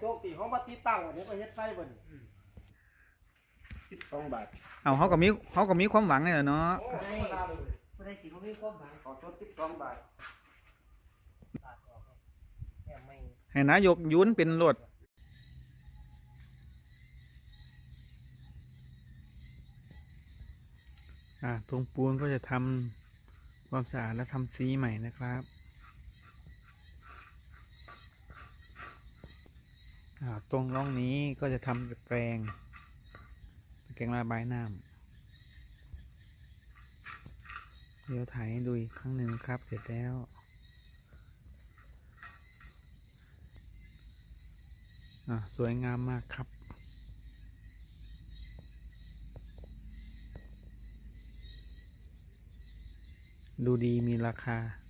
โจกตีเขามาติดตั้งวันนี้ก็เฮ็ดไส้บ่นสิบสองบาทเอาเขาก็มีเขาก็มีความหวังเลยเนาะโอ้ธรรมดาเลยไม่ได้กินเขาไม่ก้มหวังขอชดสิบสองบาทตัดออกแค่ไม่ให้นายกยุนเป็นรถอ่าตรงปูนก็จะทำความสะอาดและทำสีใหม่นะครับ อ่า ตรงร่องนี้ก็จะทำตะแกรงตะแกรงระบายน้ำเดี๋ยวถ่ายให้ดูอีกครั้งหนึ่งครับเสร็จแล้วสวยงามมากครับดูดีมีราคา